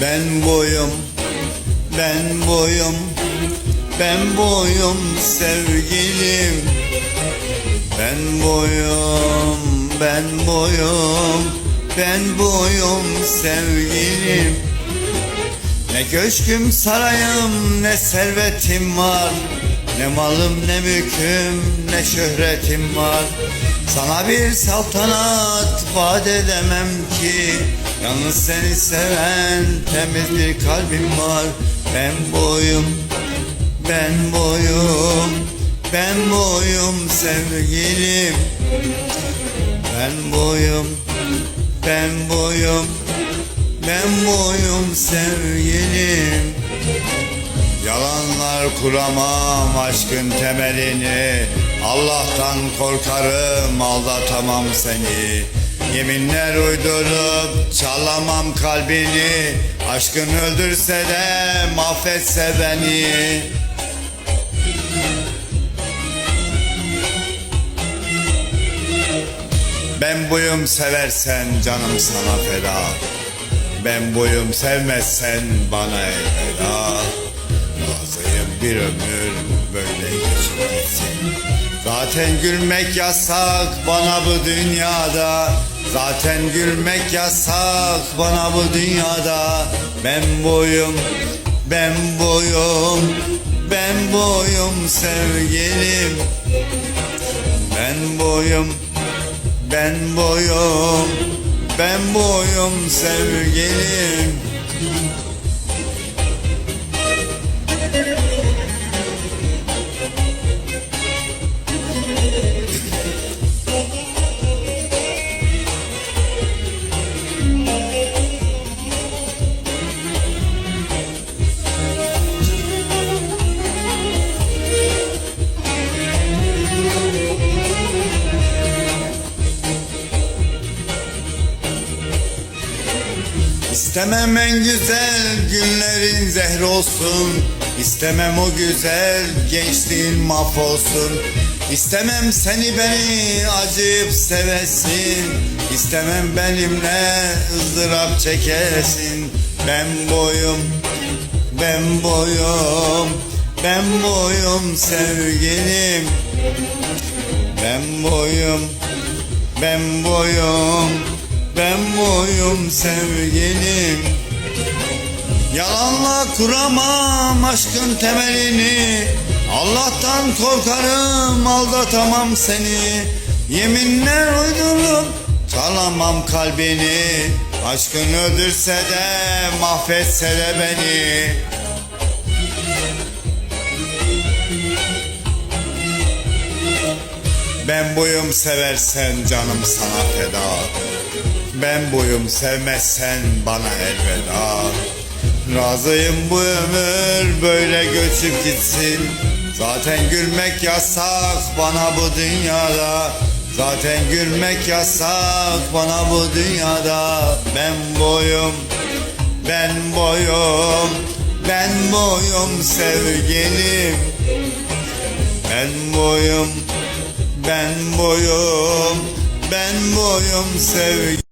Ben boyum, ben boyum, ben boyum sevgilim. Ben boyum, ben boyum, ben boyum sevgilim. Ne köşküm sarayım ne servetim var Ne malım ne mülküm ne şöhretim var. Sana bir saltanat vaat edemem ki. Yalnız seni seven temiz bir kalbim var. Ben boyum, ben boyum, ben boyum sevgilim. Ben boyum, ben boyum, ben boyum sevgilim Yalanlar kuramam aşkın temelini. Allah'tan korkarım aldatamam seni. Yeminler uydurup çalamam kalbini. Aşkın öldürse de mahvetse beni. Ben buyum seversen canım sana feda. Ben buyum sevmezsen bana elveda Razıyım bir ömür böyle geçip gitsin Zaten gülmek yasak bana bu dünyada. Zaten gülmek yasak bana bu dünyada. Ben boyum, ben boyum, ben boyum sevgilim. Ben boyum, ben boyum, ben boyum sevgilim İstemem en güzel günlerin zehri olsun. İstemem o güzel gençliğin mahvolsun. İstemem seni beni acıyıp sevesin. İstemem benimle ızdırap çekesin. Ben boyum, ben boyum, ben boyum sevgilim. Ben boyum, ben boyum, ben boyum sevgilim? Yalanla kuramam aşkın temelini. Allah'tan korkarım aldatamam seni. Yeminler uydurup çalamam kalbini. Aşkın öldürse de mahvetse de beni. Ben buyum seversen canım sana feda Ben buyum sevmezsen bana elveda. Razıyım bu ömür böyle göçüp gitsin. Zaten gülmek yasak bana bu dünyada. Zaten gülmek yasak bana bu dünyada. Ben boyum, ben boyum, ben boyum sevgilim. Ben boyum, ben boyum, ben boyum sevgilim